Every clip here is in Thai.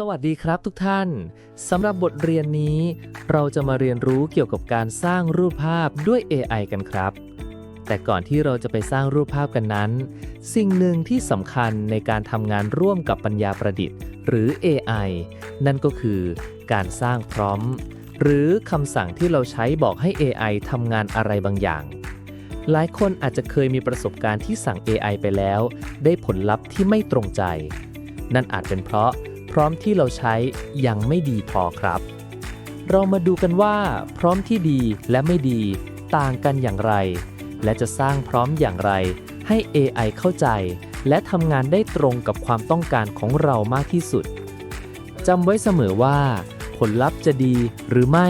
สวัสดีครับทุกท่านสำหรับบทเรียนนี้ เราจะมาเรียนรู้เกี่ยวกับการสร้างรูปภาพด้วย AI กันครับ แต่ก่อนที่เราจะไปสร้างรูปภาพกันนั้น สิ่งหนึ่งที่สำคัญในการทำงานร่วมกับปัญญาประดิษฐ์ หรือ AI นั่นก็คือการสร้างพร้อม หรือคำสั่งที่เราใช้บอกให้ AI ทำงานอะไรบางอย่าง หลายคนอาจจะเคยมีประสบการณ์ที่สั่ง AI ไปแล้ว ได้ผลลัพธ์ที่ไม่ตรงใจ นั่นอาจเป็นเพราะ ร้อมที่เราใช้ยังไม่ดีพอครับ เรามาดูกันว่า พร้อมที่ดีและไม่ดีต่างกันอย่างไร และจะสร้างพร้อมอย่างไร ให้ AI เข้าใจ และทำงานได้ตรงกับความต้องการของเรามากที่สุดจำไว้เสมอว่า ผลลัพธ์จะดีหรือไม่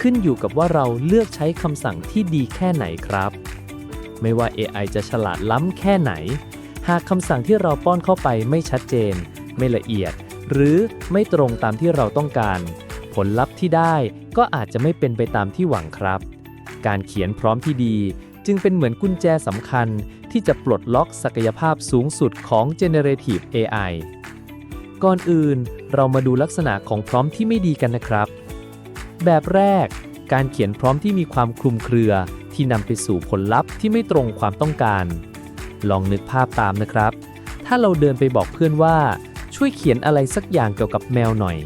ขึ้นอยู่กับว่าเราเลือกใช้คำสั่งที่ดีแค่ไหนครับ ไม่ว่า AI จะฉลาดล้ำแค่ไหน หากคำสั่งที่เราป้อนเข้าไปไม่ชัดเจน ไม่ละเอียด หรือไม่ตรงตามที่เราต้องการ ผลลัพธ์ที่ได้ก็อาจจะไม่เป็นไปตามที่หวังครับ การเขียนพร้อมที่ดี จึงเป็นเหมือนกุญแจสำคัญที่จะปลดล็อกศักยภาพสูงสุดของ Generative AI ก่อนอื่นเรามาดูลักษณะของพร้อมที่ไม่ดีกันนะครับ แบบแรก การเขียนพร้อมที่มีความคลุมเครือ ที่นำไปสู่ผลลัพธ์ที่ไม่ตรงความต้องการ ลองนึกภาพตามนะครับ ถ้าเราเดินไปบอกเพื่อนว่า ช่วยเขียนอะไรสักอย่างเกี่ยวกับแมวหน่อย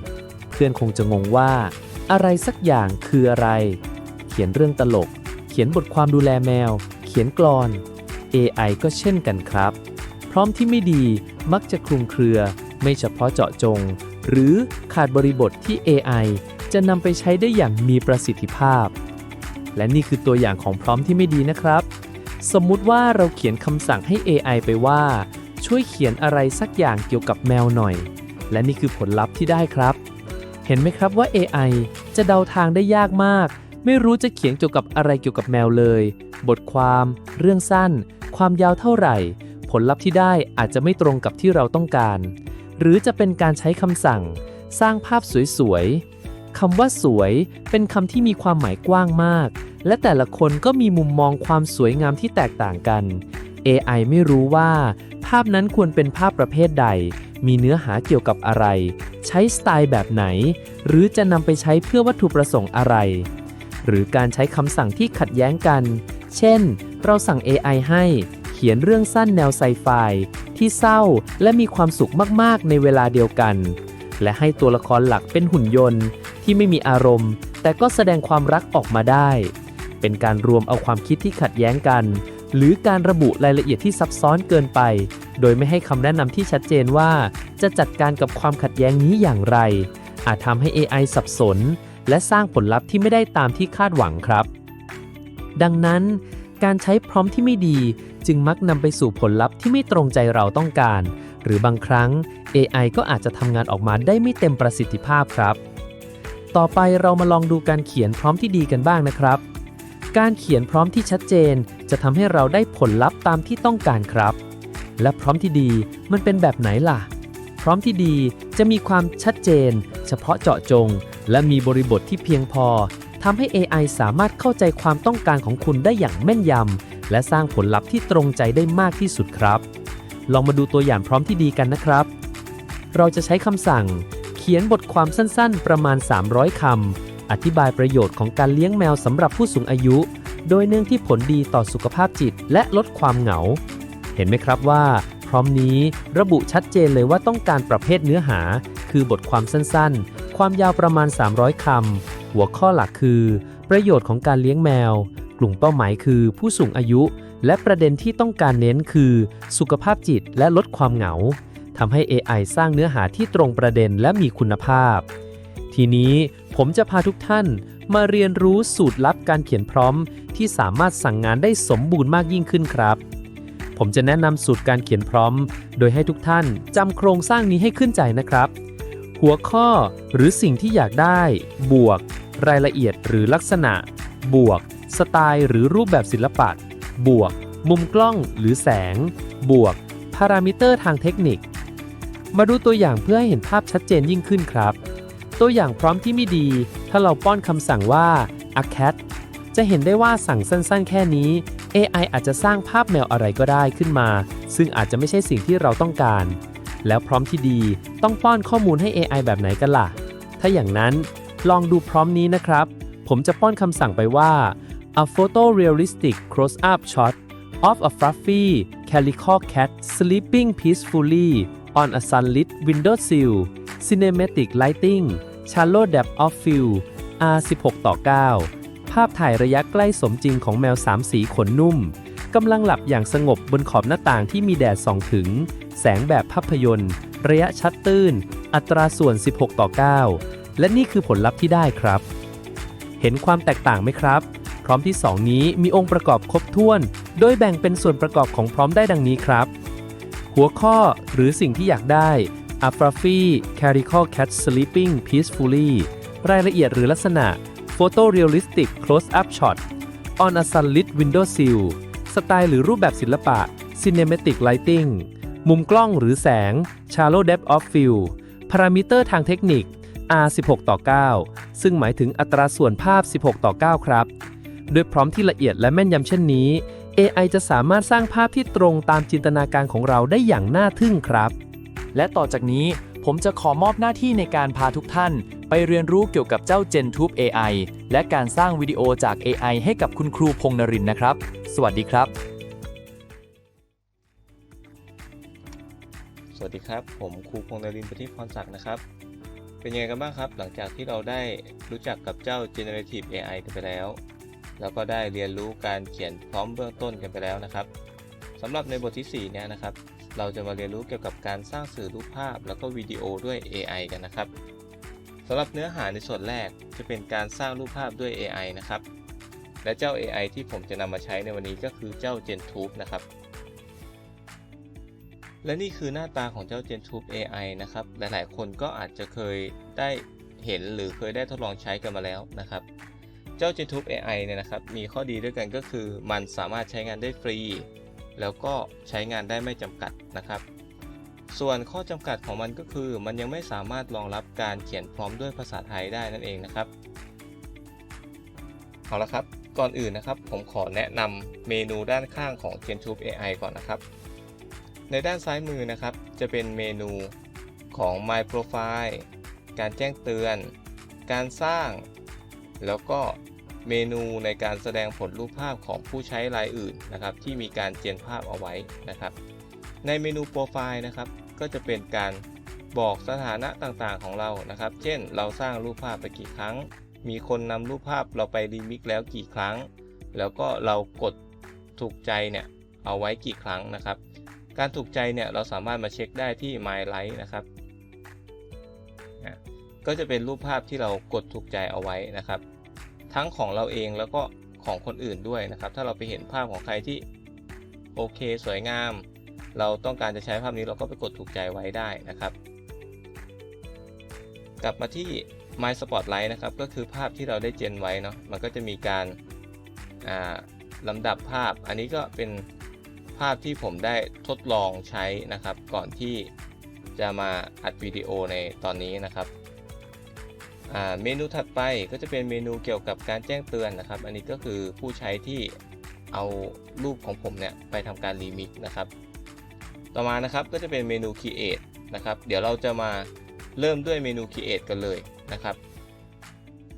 เพื่อนคงจะงงว่า อะไรสักอย่างคืออะไร เขียนเรื่องตลก เขียนบทความดูแลแมว เขียนกลอน AI ก็เช่นกันครับ พร้อมที่ไม่ดีมักจะคลุมเครือ ไม่เฉพาะเจาะจง หรือขาดบริบทที่ AI จะนำไปใช้ได้อย่างมีประสิทธิภาพ และนี่คือตัวอย่างของพร้อมที่ไม่ดีนะครับ สมมุติว่าเราเขียนคำสั่งให้ AI ไปว่า ช่วยเขียนอะไรสักอย่างเกี่ยวกับแมวหน่อย และนี่คือผลลัพธ์ที่ได้ครับ เห็นไหมครับว่า AI จะเดาทางได้ยากมาก ไม่รู้จะเขียนเกี่ยวกับอะไรเกี่ยวกับแมวเลย บทความ เรื่องสั้น ความยาวเท่าไหร่ ผลลัพธ์ที่ได้อาจจะไม่ตรงกับที่เราต้องการ หรือจะเป็นการใช้คำสั่ง สร้างภาพสวยๆคำว่าสวยเป็นคำที่มีความหมายกว้างมาก และแต่ละคนก็มีมุมมองความสวยงามที่แตกต่างกัน AI ไม่รู้ว่า ภาพนั้นควรเป็นภาพประเภทใด มีเนื้อหาเกี่ยวกับอะไร ใช้สไตล์แบบไหน หรือจะนำไปใช้เพื่อวัตถุประสงค์อะไร หรือการใช้คำสั่งที่ขัดแย้งกัน เช่น เราสั่ง AI ให้ เขียนเรื่องสั้นแนวไซไฟที่เศร้าและมีความสุขมากๆ ในเวลาเดียวกัน และให้ตัวละครหลักเป็นหุ่นยนต์ ที่ไม่มีอารมณ์ แต่ก็แสดงความรักออกมาได้ เป็นการรวมเอาความคิดที่ขัดแย้งกัน หรือการระบุรายละเอียดที่ซับซ้อนเกินไป โดยไม่ให้คำแนะนำที่ชัดเจนว่า จะจัดการกับความขัดแย้งนี้อย่างไร อาจทำให้ AI สับสน และสร้างผลลัพธ์ที่ไม่ได้ตามที่คาดหวังครับ ดังนั้น การใช้พร้อมที่ไม่ดีจึงมักนำไปสู่ผลลัพธ์ที่ไม่ตรงใจเราต้องการ หรือบางครั้ง AI ก็อาจจะทำงานออกมาได้ไม่เต็มประสิทธิภาพครับ ต่อไปเรามาลองดูการเขียนพร้อมที่ดีกันบ้างนะครับ การเขียนพร้อมที่ชัดเจน จะทำให้เราได้ผลลัพธ์ตามที่ต้องการครับ และพร้อมที่ดีมันเป็นแบบไหนล่ะ พร้อมที่ดีจะมีความชัดเจน เฉพาะเจาะจง และมีบริบทที่เพียงพอทำให้ AI สามารถเข้าใจความต้องการของคุณได้อย่างแม่นยำและสร้างผลลัพธ์ที่ตรงใจได้มากที่สุดครับ ลองมาดูตัวอย่างพร้อมที่ดีกันนะครับ เราจะใช้คำสั่ง เขียนบทความสั้นๆ ประมาณ 300คำอธิบายประโยชน์ของการเลี้ยงแมวสำหรับผู้สูงอายุ โดยเนื่องที่ผลดีต่อสุขภาพจิตและลดความเหงา เห็นไหมครับว่า พร้อมนี้ระบุชัดเจนเลยว่าต้องการประเภทเนื้อหา คือบทความสั้นๆ ความยาวประมาณ 300 คำ หัวข้อหลักคือ ประโยชน์ของการเลี้ยงแมว กลุ่มเป้าหมายคือผู้สูงอายุ และประเด็นที่ต้องการเน้นคือ สุขภาพจิตและลดความเหงาทำให้ AI สร้างเนื้อหาที่ตรงประเด็นและมีคุณภาพ ทีนี้ผมจะพาทุกท่านมาเรียนรู้สูตรลับการเขียนพร้อมที่สามารถสั่งงานได้สมบูรณ์มากยิ่งขึ้นครับ ผมจะแนะนำสูตรการเขียนพร้อม โดยให้ทุกท่านจำโครงสร้างนี้ให้ขึ้นใจนะครับ หัวข้อหรือสิ่งที่อยากได้ บวก รายละเอียดหรือลักษณะ บวก สไตล์หรือรูปแบบศิลปะ บวก มุมกล้องหรือแสง บวก พารามิเตอร์ทางเทคนิค มาดูตัวอย่างเพื่อให้เห็นภาพชัดเจนยิ่งขึ้นครับ ตัวอย่างพร้อมที่ไม่ดี ถ้าเราป้อนคำสั่งว่า a cat จะเห็นได้ว่าสั่งสั้นๆ แค่นี้ AI อาจจะสร้างภาพแมวอะไรก็ได้ขึ้นมา ซึ่งอาจจะไม่ใช่สิ่งที่เราต้องการ แล้วพร้อมที่ดีต้องป้อนข้อมูลให้ AI แบบไหนกันล่ะ ถ้าอย่างนั้นลองดูพร้อมนี้นะครับ ผมจะป้อนคำสั่งไปว่า a photorealistic close-up shot of a fluffy calico cat sleeping peacefully on a sunlit windowsill cinematic lighting shallow depth of field R16 ต่อ 9 ภาพถ่ายระยะใกล้สมจริงของแมวสามสีขนนุ่ม กำลังหลับอย่างสงบบนขอบหน้าต่างที่มีแดดส่องถึง แสงแบบภาพยนตร์ ระยะชัดตื้น อัตราส่วน 16 ต่อ 9 และนี่คือผลลัพธ์ที่ได้ครับ เห็นความแตกต่างไหมครับ พร้อมที่ 2 นี้มีองค์ประกอบครบถ้วน โดยแบ่งเป็นส่วนประกอบของพร้อมได้ดังนี้ครับ หัวข้อหรือสิ่งที่อยากได้ a fluffy calico cat sleeping peacefully รายละเอียดหรือลักษณะ photorealistic close-up shot on a sunlit windowsill สไตล์หรือรูปแบบศิลปะ cinematic lighting มุมกล้องหรือแสง shallow depth of field พารามิเตอร์ทางเทคนิค R 16 ต่อ 9 ซึ่งหมายถึงอัตราส่วนภาพ 16 ต่อ 9 ครับด้วยพร้อมที่ละเอียดและแม่นยำเช่นนี้ AI จะสามารถสร้างภาพที่ตรงตามจินตนาการของเราได้อย่างน่าทึ่งครับ และต่อจากนี้ผมจะขอมอบหน้าที่ในการพาทุกท่าน ไปเรียนรู้เกี่ยวกับเจ้า GenTube AI และการสร้างวิดีโอจาก AI ให้กับคุณครูพงนรินทร์นะครับ สวัสดีครับ สวัสดีครับ ผมครูพงนรินทร์ปฏิพรศักดิ์นะครับ เป็นยังไงกันบ้างครับ หลังจากที่เราได้รู้จักกับเจ้า generative AI กันไปแล้ว แล้วก็ได้เรียนรู้การเขียนพร้อมเบื้องต้นกันไปแล้วนะครับสำหรับในบทที่ 4 เนี่ยนะครับ เราจะมาเรียนรู้เกี่ยวกับการสร้างสื่อรูปภาพ แล้วก็วิดีโอด้วย AI กันนะครับสำหรับเนื้อหาในส่วนแรกจะเป็นการสร้างรูปภาพด้วย AI นะครับ และเจ้า AI ที่ผมจะนำมาใช้ในวันนี้ก็คือเจ้า GenTube นะครับ และนี่คือหน้าตาของเจ้า GenTube AI นะครับ หลายๆ คนก็อาจจะเคยได้เห็นหรือเคยได้ทดลองใช้กันมาแล้วนะครับ เจ้า GenTube AI เนี่ยนะครับ มีข้อดีด้วยกันก็คือมันสามารถใช้งานได้ฟรี แล้วก็ใช้งานได้ไม่จำกัดนะครับ ส่วนข้อจำกัดของมันก็คือ มันยังไม่สามารถรองรับการเขียนพร้อมด้วยภาษาไทยได้นั่นเองนะครับ เอาละครับ ก่อนอื่นนะครับ ผมขอแนะนำเมนูด้านข้างของ GenTube AI ก่อนนะครับ ในด้านซ้ายมือนะครับ จะเป็นเมนูของ My Profile การแจ้งเตือน การสร้าง แล้วก็ เมนูในการแสดงผลรูปภาพของผู้ใช้รายอื่นนะครับ ที่มีการเจนภาพเอาไว้นะครับ ในเมนูโปรไฟล์นะครับ ก็จะเป็นการบอกสถานะต่างๆของเรานะครับ เช่น เราสร้างรูปภาพไปกี่ครั้ง มีคนนำรูปภาพเราไปรีมิกแล้วกี่ครั้ง แล้วก็เรากดถูกใจเนี่ยเอาไว้กี่ครั้งนะครับ การถูกใจเนี่ยเราสามารถมาเช็คได้ที่ My Like นะครับนะก็จะเป็นรูปภาพที่เรากดถูกใจเอาไว้นะครับ ทั้งของเราเองแล้วก็ของคนอื่นด้วยนะครับ ถ้าเราไปเห็นภาพของใครที่โอเคสวยงาม เราต้องการจะใช้ภาพนี้เราก็ไปกดถูกใจไว้ได้นะครับ กลับมาที่ My Spotlight นะครับ ก็คือภาพที่เราได้เจนไว้เนาะมันก็จะมีการอ่าลำดับภาพ อันนี้ก็เป็นภาพที่ผมได้ทดลองใช้นะครับ ก่อนที่จะมาอัดวิดีโอในตอนนี้นะครับ เมนูถัดไปก็จะเป็นเมนูเกี่ยวกับการแจ้งเตือนนะครับ อันนี้ก็คือผู้ใช้ที่เอารูปของผมเนี่ยไปทำการรีมิกนะครับ ต่อมานะครับก็จะเป็นเมนู Create นะครับ เดี๋ยวเราจะมาเริ่มด้วยเมนู Create กันเลยนะครับ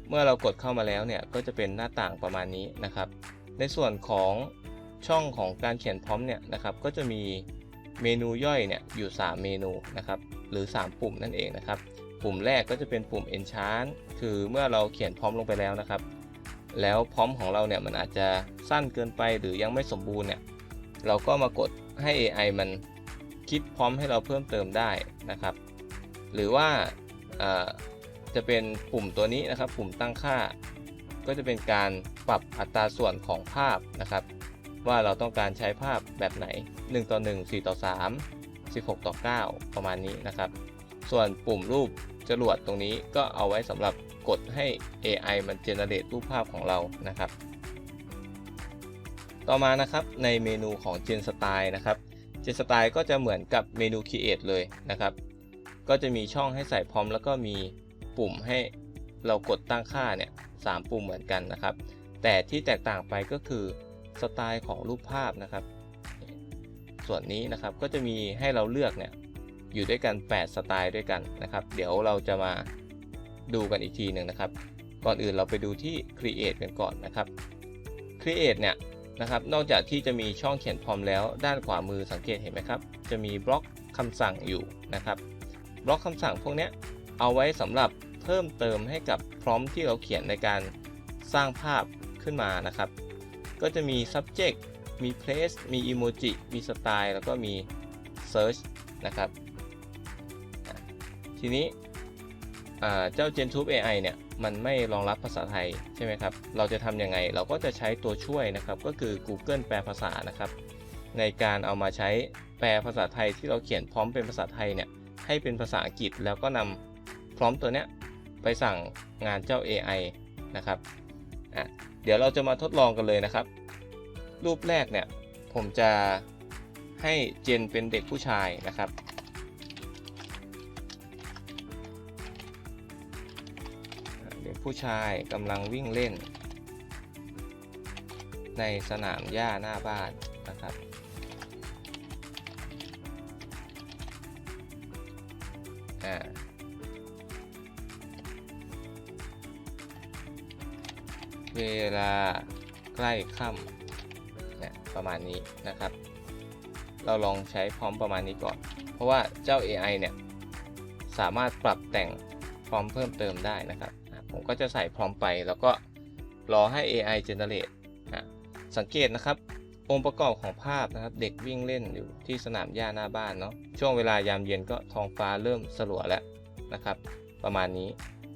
เมื่อเรากดเข้ามาแล้วเนี่ยก็จะเป็นหน้าต่างประมาณนี้นะครับ ในส่วนของช่องของการเขียนพร้อมเนี่ยนะครับ ก็จะมีเมนูย่อยเนี่ยอยู่ 3 เมนูนะครับ หรือ 3 ปุ่มนั่นเองนะครับ ปุ่มแรกก็จะเป็นปุ่ม Enchant คือเมื่อเราเขียนพร้อมลงไปแล้วนะครับ แล้วพร้อมของเราเนี่ยมันอาจจะสั้นเกินไปหรือยังไม่สมบูรณ์เนี่ยเราก็มากดให้ AI มันคิดพร้อมให้เราเพิ่มเติมได้นะครับ หรือว่าจะเป็นปุ่มตัวนี้นะครับ ปุ่มตั้งค่า ก็จะเป็นการปรับอัตราส่วนของภาพนะครับ ว่าเราต้องการใช้ภาพแบบไหน 1 ต่อ 1 4 ต่อ 3 16 ต่อ 9 ประมาณนี้นะครับ ส่วนปุ่มรูปจรวดตรงนี้ก็เอาไว้สำหรับกดให้ AI มันเจเนเรตรูปภาพของเรานะครับ ต่อมานะครับในเมนูของ Gen Style นะครับ Gen Style ก็จะเหมือนกับเมนู Create เลยนะครับ ก็จะมีช่องให้ใส่พร้อม แล้วก็มีปุ่มให้เรากดตั้งค่าเนี่ยสามปุ่มเหมือนกันนะครับ แต่ที่แตกต่างไปก็คือสไตล์ของรูปภาพนะครับ ส่วนนี้นะครับก็จะมีให้เราเลือกเนี่ย อยู่ด้วยกัน 8 สไตล์ด้วยกันนะครับ เดี๋ยวเราจะมาดูกันอีกทีหนึ่งนะครับ ก่อนอื่นเราไปดูที่ Create กันก่อนนะครับ Create เนี่ยนะครับนอกจากที่จะมีช่องเขียนพร้อมแล้วด้านขวามือสังเกตเห็นไหมครับ จะมีบล็อกคำสั่งอยู่นะครับ บล็อกคำสั่งพวกนี้เอาไว้สำหรับเพิ่มเติมให้กับพร้อมที่เราเขียนในการสร้างภาพขึ้นมานะครับ ก็จะมี subject มี place มี emoji มี style แล้วก็มี search นะครับ ทีนี้เจ้า GenTube AI เนี่ยมันไม่รองรับภาษาไทยใช่ไหมครับ เราจะทำยังไง เราก็จะใช้ตัวช่วยนะครับ ก็คือ Google แปลภาษานะครับ ในการเอามาใช้แปลภาษาไทยที่เราเขียนพร้อมเป็นภาษาไทยเนี่ยให้เป็นภาษาอังกฤษแล้วก็นำพร้อมตัวเนี้ยไปสั่งงานเจ้า AI นะครับอะเดี๋ยวเราจะมาทดลองกันเลยนะครับ รูปแรกเนี่ยผมจะให้เจนเป็นเด็กผู้ชายนะครับ ผู้ชายกำลังวิ่งเล่น ในสนามหญ้าหน้าบ้านนะครับ อ่าเวลาใกล้ค่ำเนี่ยประมาณนี้นะครับ เราลองใช้พร้อมประมาณนี้ก่อน เพราะว่าเจ้า AI เนี่ย สามารถปรับแต่งพร้อมเพิ่มเติมได้นะครับ ผมก็จะใส่พร้อมไป แล้วก็รอให้ AI generate อะสังเกตนะครับ องค์ประกอบของภาพนะครับ เด็กวิ่งเล่นอยู่ที่สนามหญ้าหน้าบ้านเนาะช่วงเวลายามเย็นก็ท้องฟ้าเริ่มสลัวแล้วนะครับ ประมาณนี้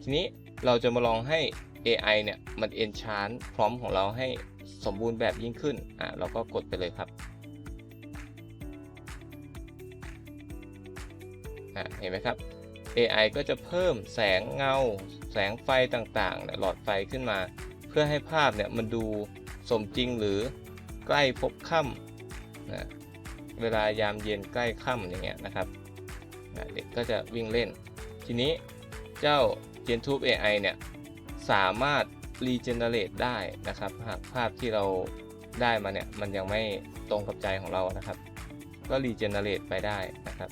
ทีนี้เราจะมาลองให้ AI เนี่ย มัน enchant พร้อมของเราให้สมบูรณ์แบบยิ่งขึ้นอะเราก็กดไปเลยครับเห็นไหมครับ AI ก็จะเพิ่มแสงเงา แสงไฟต่างๆหลอดไฟขึ้นมา เพื่อให้ภาพเนี่ยมันดูสมจริงหรือใกล้พบค่ำนะเวลายามเย็นใกล้ค่ำอย่างเงี้ยนะครับนะเด็กก็จะวิ่งเล่น ทีนี้เจ้า GenTube AI เนี่ยสามารถ regenerate ได้นะครับ หากภาพที่เราได้มาเนี่ยมันยังไม่ตรงกับใจของเรานะครับ ก็ regenerate ไปได้นะครับ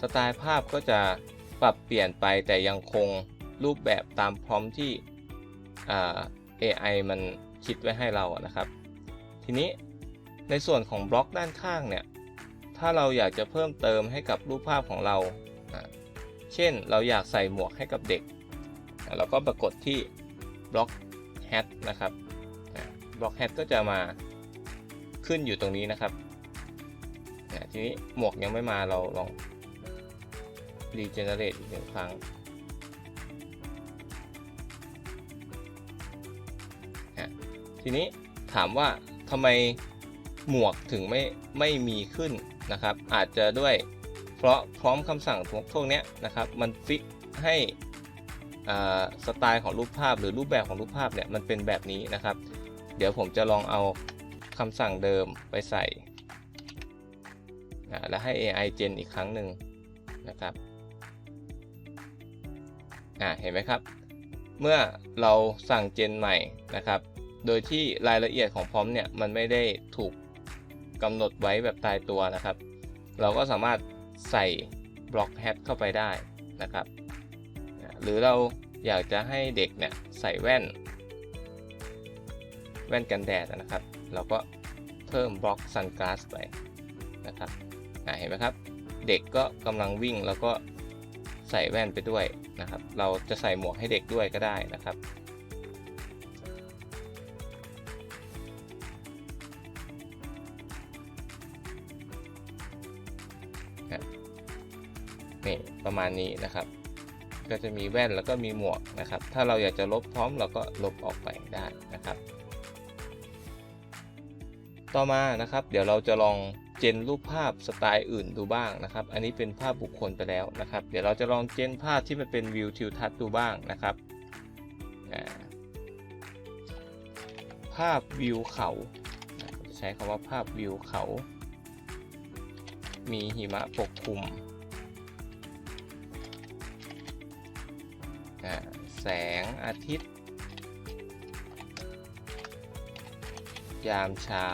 สไตล์ภาพก็จะ ปรับเปลี่ยนไปแต่ยังคงรูปแบบตามพร้อมที่ AI มันคิดไว้ให้เราอะนะครับ ทีนี้ในส่วนของบล็อกด้านข้างเนี่ย ถ้าเราอยากจะเพิ่มเติมให้กับรูปภาพของเรา เช่นเราอยากใส่หมวกให้กับเด็ก เราก็ปรากฏที่บล็อก hat นะครับบล็อก hat ก็จะมาขึ้นอยู่ตรงนี้นะครับทีนี้หมวกยังไม่มาเราลอง regenerate อีกหนึ่งครั้งอะทีนี้ถามว่าทำไมหมวกถึงไม่ไม่มีขึ้นนะครับ อาจจะด้วยเพราะพร้อมคำสั่งพวกพวกเนี้ยนะครับ มันฟิกให้สไตล์ของรูปภาพหรือรูปแบบของรูปภาพเนี่ยมันเป็นแบบนี้นะครับ เดี๋ยวผมจะลองเอาคำสั่งเดิมไปใส่แล้วให้ AI gen อีกครั้งหนึ่งนะครับ อ่าเห็นไหมครับ เมื่อเราสั่งเจนใหม่นะครับ โดยที่รายละเอียดของพร้อมเนี่ยมันไม่ได้ถูกกำหนดไว้แบบตายตัวนะครับ เราก็สามารถใส่บล็อกแฮทเข้าไปได้นะครับ หรือเราอยากจะให้เด็กเนี่ยใส่แว่น แว่นกันแดดนะครับ เราก็เพิ่มบล็อกซันก a าสไปนะครับอ่าเห็นไหมครับ เด็กก็กำลังวิ่งแล้วก็ ใส่แว่นไปด้วยนะครับ เราจะใส่หมวกให้เด็กด้วยก็ได้นะครับ นี่ประมาณนี้นะครับ ก็จะมีแว่นแล้วก็มีหมวกนะครับ ถ้าเราอยากจะลบพร้อมเราก็ลบออกไปได้นะครับ ต่อมานะครับ เดี๋ยวเราจะลอง จนรูปภาพสไตล์อื่นดูบ้างนะครับ อันนี้เป็นภาพบุคคลไปแล้วนะครับ เดี๋ยวเราจะลองเจนภาพที่มันเป็นวิวทิวทัศน์ดูบ้างนะครับภาพวิวเขาใช้คำว่าภาพวิวเขา มีหิมะปกคลุมแสงอาทิตย์ ยามเช้า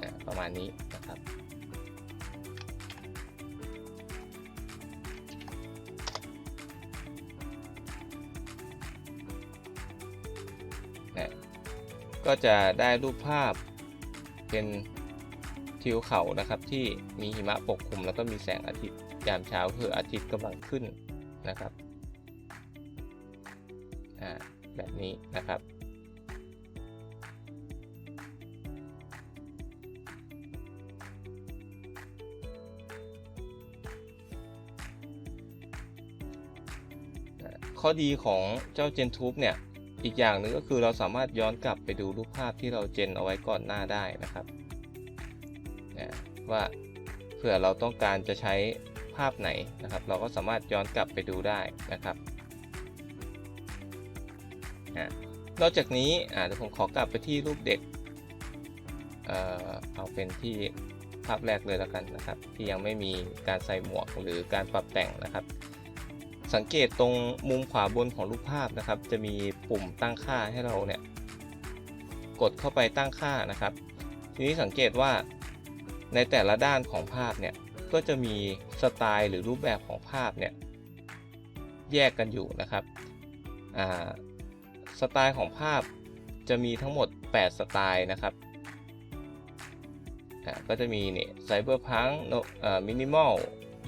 อ่าประมาณนี้ ก็จะได้รูปภาพเป็นทิวเขานะครับที่มีหิมะปกคลุม แล้วก็มีแสงอาทิตย์ยามเช้าคืออาทิตย์กำลังขึ้นนะครับอ่าแบบนี้นะครับ ข้อดีของเจ้า GenTube เนี่ย อีกอย่างหนึ่งก็คือเราสามารถย้อนกลับไปดูรูปภาพที่เราเจนเอาไว้ก่อนหน้าได้นะครับนะว่าเผื่อเราต้องการจะใช้ภาพไหนนะครับ เราก็สามารถย้อนกลับไปดูได้นะครับนอกจากนี้เดี๋ยวผมขอกลับไปที่รูปเด็กเอ่อเอาเป็นที่ภาพแรกเลยแล้วกันนะครับ ที่ยังไม่มีการใส่หมวกหรือการปรับแต่งนะครับ สังเกตตรงมุมขวาบนของรูปภาพนะครับ จะมี ปุ่มตั้งค่าให้เราเนี่ยกดเข้าไปตั้งค่านะครับ ทีนี้สังเกตว่าในแต่ละด้านของภาพเนี่ยก็จะมีสไตล์หรือรูปแบบของภาพเนี่ยแยกกันอยู่นะครับสไตล์ของภาพจะมีทั้งหมด 8 สไตล์นะครับ ก็จะมีเนี่ยไซเบอร์พังมินิมอล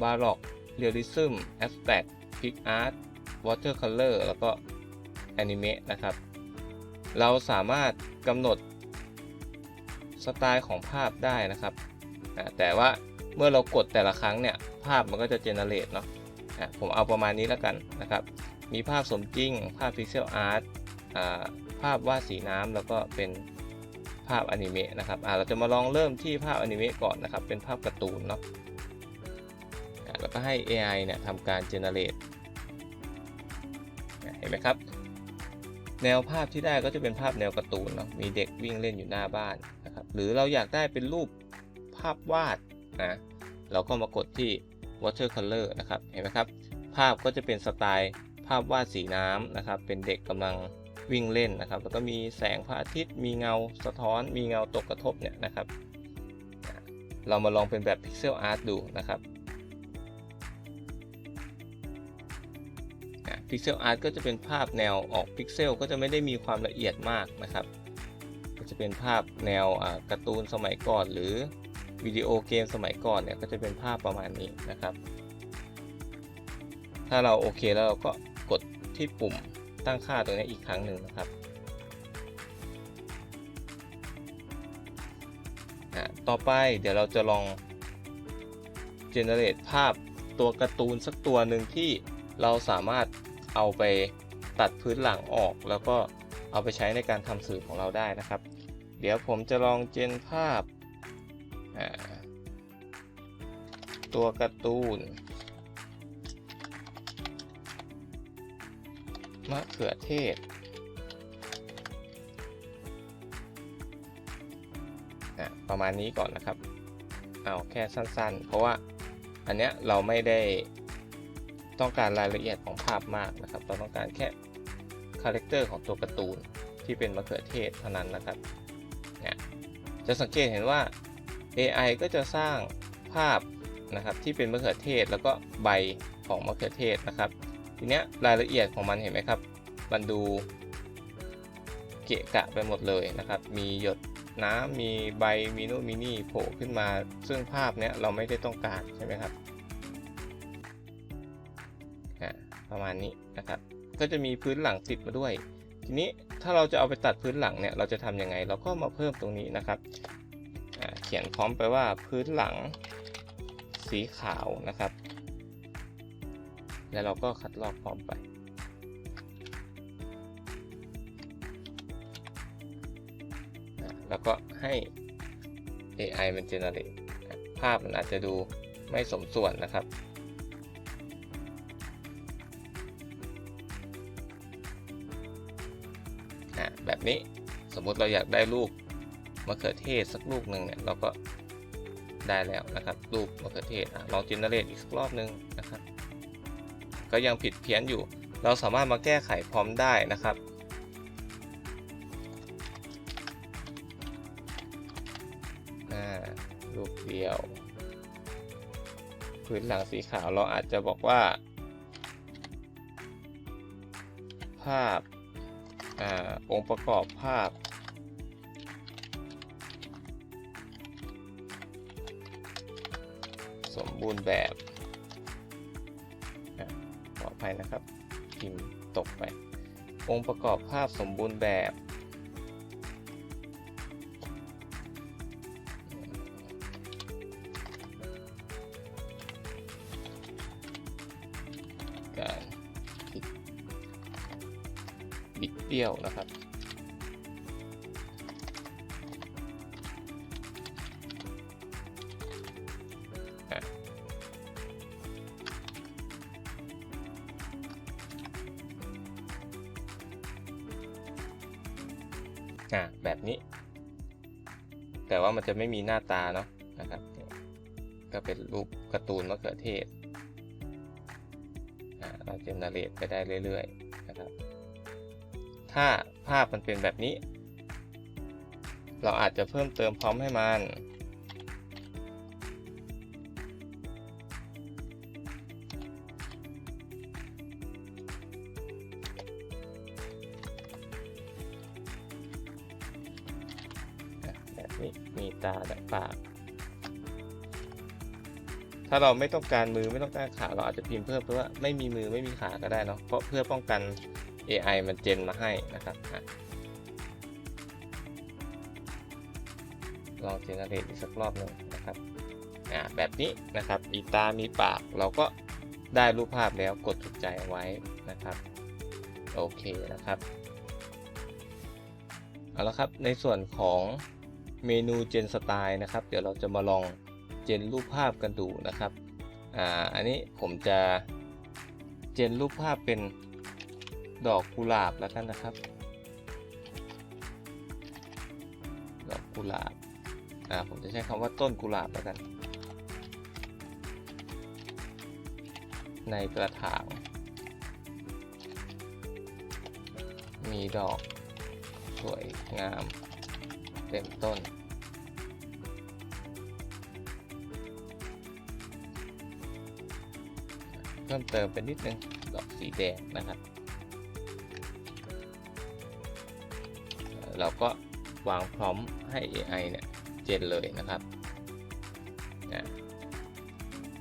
บาร็อกเรียลลิซึมแอสแ c กพิกอาร์ตวอเตอร์คัลเลอร์แล้วก็ แอนิเมะนะครับ เราสามารถกำหนดสไตล์ของภาพได้นะครับแต่ว่าเมื่อเรากดแต่ละครั้งเนี่ยภาพมันก็จะเจเนเรตเนาะผมเอาประมาณนี้แล้วกันนะครับ มีภาพสมจริง ภาพพิกเซลอาร์ตภาพวาดสีน้ำแล้วก็เป็นภาพอนิเมะนะครับเราจะมาลองเริ่มที่ภาพอนิเมะก่อนนะครับ เป็นภาพการ์ตูนเนาะอะแล้วก็ให้ AI เนี่ยทำการเจเนเรตเห็นไหมครับ แนวภาพที่ได้ก็จะเป็นภาพแนวการ์ตูนเนาะมีเด็กวิ่งเล่นอยู่หน้าบ้านนะครับหรือเราอยากได้เป็นรูปภาพวาดนะเราก็มากดที่ watercolor นะครับเห็นไหมครับ ภาพก็จะเป็นสไตล์ภาพวาดสีน้ำนะครับ เป็นเด็กกำลังวิ่งเล่นนะครับ แล้วก็มีแสงพระอาทิตย์ มีเงาสะท้อน มีเงาตกกระทบเนี่ยนะครับ เรามาลองเป็นแบบ pixel art ดูนะครับ พิกเซลอาร์ตก็จะเป็นภาพแนวออกพิกเซลก็จะไม่ได้มีความละเอียดมากนะครับ ก็จะเป็นภาพแนวการ์ตูนสมัยก่อน หรือวิดีโอเกมสมัยก่อนเนี่ยก็จะเป็นภาพประมาณนี้นะครับ ถ้าเราโอเคแล้วเราก็กดที่ปุ่มตั้งค่าตรงนี้อีกครั้งหนึ่งนะครับต่อไปเดี๋ยวเราจะลอง generate ภาพตัวการ์ตูนสักตัวหนึ่งที่เราสามารถ เอาไปตัดพื้นหลังออก แล้วก็เอาไปใช้ในการทำสื่อของเราได้นะครับ เดี๋ยวผมจะลองเจนภาพ ตัวการ์ตูนมะเขือเทศประมาณนี้ก่อนนะครับ เอาแค่สั้นๆ เพราะว่าอันเนี้ยเราไม่ได้ ต้องการรายละเอียดของภาพมากนะครับ เราต้องการแค่คาแรคเตอร์ของตัวการ์ตูนที่เป็นมะเขือเทศเท่านั้นนะครับเนี่ยจะสังเกตเห็นว่า AI ก็จะสร้างภาพนะครับที่เป็นมะเขือเทศแล้วก็ใบของมะเขือเทศนะครับ ทีเนี้ยรายละเอียดของมันเห็นไหมครับ มันดูเกะกะไปหมดเลยนะครับ มีหยดน้ำมีใบมีโนมีนี่โผล่ขึ้นมา ซึ่งภาพเนี้ยเราไม่ได้ต้องการใช่ไหมครับ ประมาณนี้นะครับ ก็จะมีพื้นหลังติดมาด้วย ทีนี้ถ้าเราจะเอาไปตัดพื้นหลังเนี่ยเราจะทำยังไง เราก็มาเพิ่มตรงนี้นะครับ เขียนพร้อมไปว่าพื้นหลังสีขาวนะครับ แล้วเราก็คัดลอกพร้อมไปแล้วก็ให้ AI มันเจเนเรตภาพมันอาจจะดูไม่สมส่วนนะครับ นี้ สมมุติเราอยากได้รูปมะเขือเทศสักลูกหนึ่งเนี่ยเราก็ได้แล้วนะครับ รูปมะเขือเทศลองจินเนเรตอีกสักรอบหนึ่งนะครับ ก็ยังผิดเพี้ยนอยู่ เราสามารถมาแก้ไขพร้อมได้นะครับรูปเดียวพื้นหลังสีขาวเราอาจจะบอกว่า ภาพ อองค์ประกอบภาพ สมบูรณ์แบบขออภัยนะครับพิมพ์ตกไป องค์ประกอบภาพสมบูรณ์แบบ บิดเบี้ยวนะครับ อะอะแบบนี้ แต่ว่ามันจะไม่มีหน้าตาเนาะนะครับ ก็เป็นรูปการ์ตูนมะเขือเทศอะเราเจเนเรตไปได้เรื่อยๆ ถ้าภาพมันเป็นแบบนี้ เราอาจจะเพิ่มเติมพร้อมให้มัน แบบนี้มีตาและปากถ้าเราไม่ต้องการมือไม่ต้องการขาเราอาจจะพิมพ์เพิ่มเพราะว่าไม่มีมือไม่มีขาก็ได้เนาะเพราะเพื่อป้องกัน AI มันเจนมาให้นะครับลองเจเนเรตอีกสักรอบหนึ่งนะครับอะแบบนี้นะครับมีตา มีปากเราก็ได้รูปภาพแล้วกดถูกใจไว้นะครับ โอเคนะครับ เอาละครับในส่วนของเมนูเจนสไตล์นะครับ เดี๋ยวเราจะมาลองเจนรูปภาพกันดูนะครับอ่าอันนี้ผมจะเจนรูปภาพเป็น ดอกกุหลาบแล้วกันนะครับ ดอกกุหลาบอ่าผมจะใช้คำว่าต้นกุหลาบแล้วกัน ในกระถางมีดอกสวยงามเต็มต้น เพิ่มเติมเป็นนิดนึงดอกสีแดงนะครับ เราก็วางพร้อมให้ AI เนี่ยเจนเลยนะครับนะ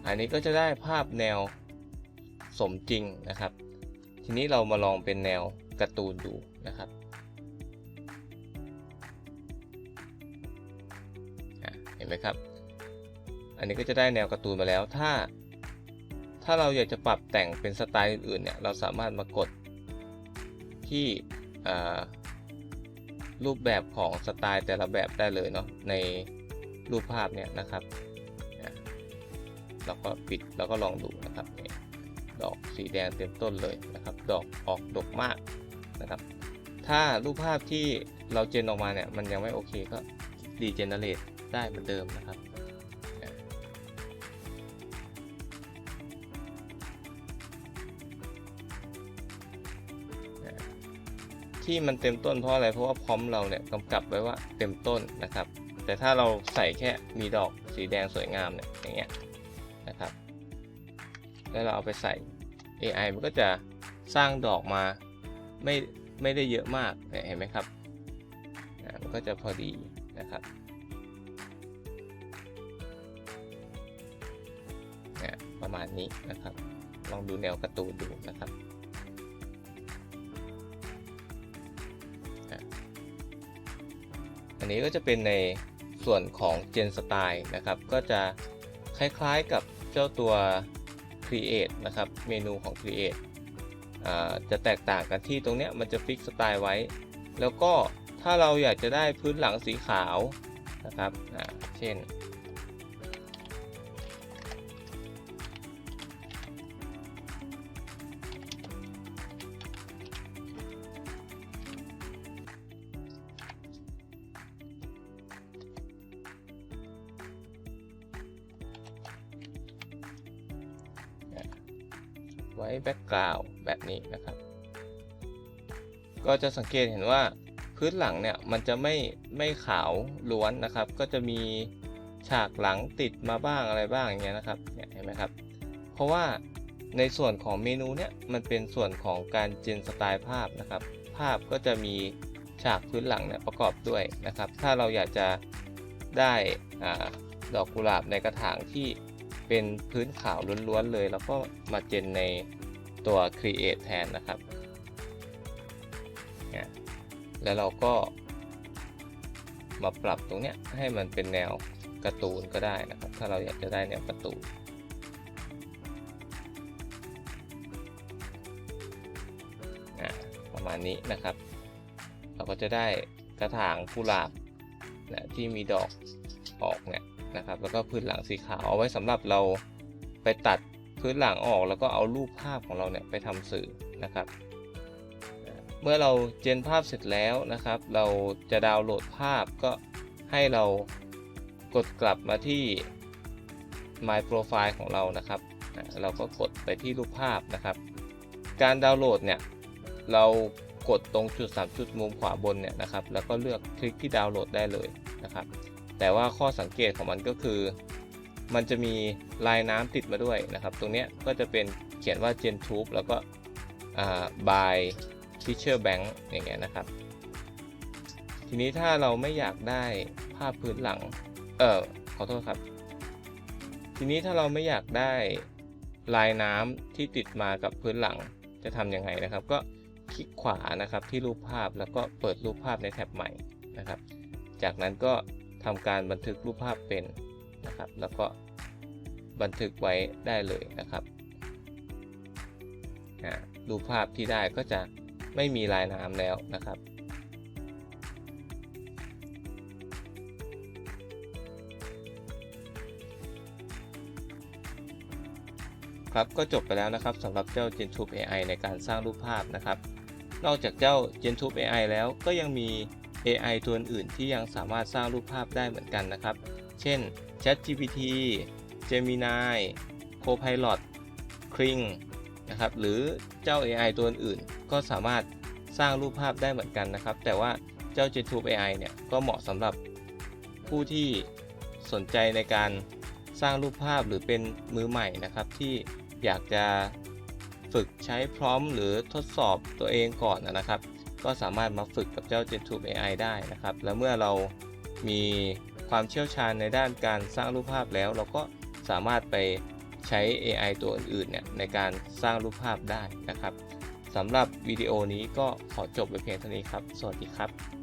อันนี้ก็จะได้ภาพแนวสมจริงนะครับ ทีนี้เรามาลองเป็นแนวการ์ตูนดูนะครับเห็นไหมครับ อันนี้ก็จะได้แนวการ์ตูนมาแล้ว ถ้า ถ้าเราอยากจะปรับแต่งเป็นสไตล์อื่นๆเนี่ย เราสามารถมากดที่อ่า รูปแบบของสไตล์แต่ละแบบได้เลยเนาะในรูปภาพเนี่ยนะครับเราก็ปิดแล้วก็ลองดูนะครับดอกสีแดงเต็มต้นเลยนะครับ ดอกออกดกมากนะครับ ถ้ารูปภาพที่เราเจนออกมาเนี่ยมันยังไม่โอเคก็ดีเจเนเรตได้เหมือนเดิมนะครับ ที่มันเต็มต้นเพราะอะไรเพราะว่าพร้อมเราเนี่ยกำกับไว้ว่าเต็มต้นนะครับ แต่ถ้าเราใส่แค่มีดอกสีแดงสวยงามเนี่ยอย่างเงี้ยนะครับ แล้วเราเอาไปใส่ AI มันก็จะสร้างดอกมาไม่ไม่ได้เยอะมากเนี่ยเห็นไหมครับอะมันก็จะพอดีนะครับเนี่ยประมาณนี้นะครับ ลองดูแนวการ์ตูนดูนะครับ นี้ก็จะเป็นในส่วนของ Gen Style นะครับ ก็จะคล้ายๆกับเจ้าตัว Create นะครับ เมนูของ Create อจะแตกต่างกันที่ตรงเนี้ยมันจะฟิกสไตล์ไว้ แล้วก็ถ้าเราอยากจะได้พื้นหลังสีขาวนะครับ เช่น ไว้แบ็กกราวด์แบบนี้นะครับ ก็จะสังเกตเห็นว่าพื้นหลังเนี่ยมันจะไม่ไม่ขาวล้วนนะครับ ก็จะมีฉากหลังติดมาบ้างอะไรบ้างอย่างเงี้ยนะครับเนี่ยเห็นไหมครับ เพราะว่าในส่วนของเมนูเนี่ยมันเป็นส่วนของการเจนสไตล์ภาพนะครับ ภาพก็จะมีฉากพื้นหลังเนี่ยประกอบด้วยนะครับ ถ้าเราอยากจะได้อดอกกุหลาบในกระถางที่ เป็นพื้นขาวล้วนๆเลย แล้วก็มาเจนในตัว Create แทนนะครับ แล้วเราก็มาปรับตรงเนี้ยให้มันเป็นแนวการ์ตูนก็ได้นะครับ ถ้าเราอยากจะได้แนวการ์ตูนประมาณนี้นะครับ เราก็จะได้กระถางกุหลาบนะที่มีดอกออกเนี่ย นะครับ แล้วก็พื้นหลังสีขาวเอาไว้สำหรับเราไปตัดพื้นหลังออกแล้วก็เอารูปภาพของเราเนี่ยไปทำสื่อนะครับ เมื่อเราเจนภาพเสร็จแล้วนะครับ เราจะดาวน์โหลดภาพก็ให้เรากดกลับมาที่ My Profile ของเรานะครับ เราก็กดไปที่รูปภาพนะครับ การดาวน์โหลดเนี่ย เรากดตรงจุด 3 จุดมุมขวาบนเนี่ยนะครับ แล้วก็เลือกคลิกที่ดาวน์โหลดได้เลยนะครับ แต่ว่าข้อสังเกตของมันก็คือ มันจะมีลายน้ำติดมาด้วยนะครับ ตรงนี้ก็จะเป็นเขียนว่า GenTube แล้วก็ by Teacher Bank อย่างเงี้ยนะครับ ทีนี้ถ้าเราไม่อยากได้ภาพพื้นหลัง เออขอโทษครับ ทีนี้ถ้าเราไม่อยากได้ลายน้ำที่ติดมากับพื้นหลังจะทำยังไงนะครับ ก็คลิกขวานะครับที่รูปภาพแล้วก็เปิดรูปภาพในแท็บใหม่นะครับ จากนั้นก็ ทำการบันทึกรูปภาพเป็นนะครับ แล้วก็บันทึกไว้ได้เลยนะครับรูปภาพที่ได้ก็จะไม่มีลายน้ำแล้วนะครับ ครับก็จบไปแล้วนะครับสำหรับเจ้า GenTube AI ในการสร้างรูปภาพนะครับ นอกจากเจ้า GenTube AI แล้วก็ยังมี AI ตัวอื่นที่ยังสามารถสร้างรูปภาพได้เหมือนกันนะครับ เช่น ChatGPT Gemini Copilot Kling นะครับหรือเจ้า AI ตัวอื่นก็สามารถสร้างรูปภาพได้เหมือนกันนะครับ แต่ว่าเจ้า GenTube AI เนี่ยก็เหมาะสำหรับผู้ที่สนใจในการสร้างรูปภาพหรือเป็นมือใหม่นะครับ ที่อยากจะฝึกใช้พร้อมหรือทดสอบตัวเองก่อนนะครับ ก็สามารถมาฝึกกับเจ้า GenTube AI ได้นะครับ แล้วเมื่อเรามีความเชี่ยวชาญในด้านการสร้างรูปภาพแล้ว เราก็สามารถไปใช้ AI ตัวอื่นๆเนี่ยในการสร้างรูปภาพได้นะครับสำหรับวิดีโอนี้ก็ขอจบไปเพียงเท่านี้ครับ สวัสดีครับ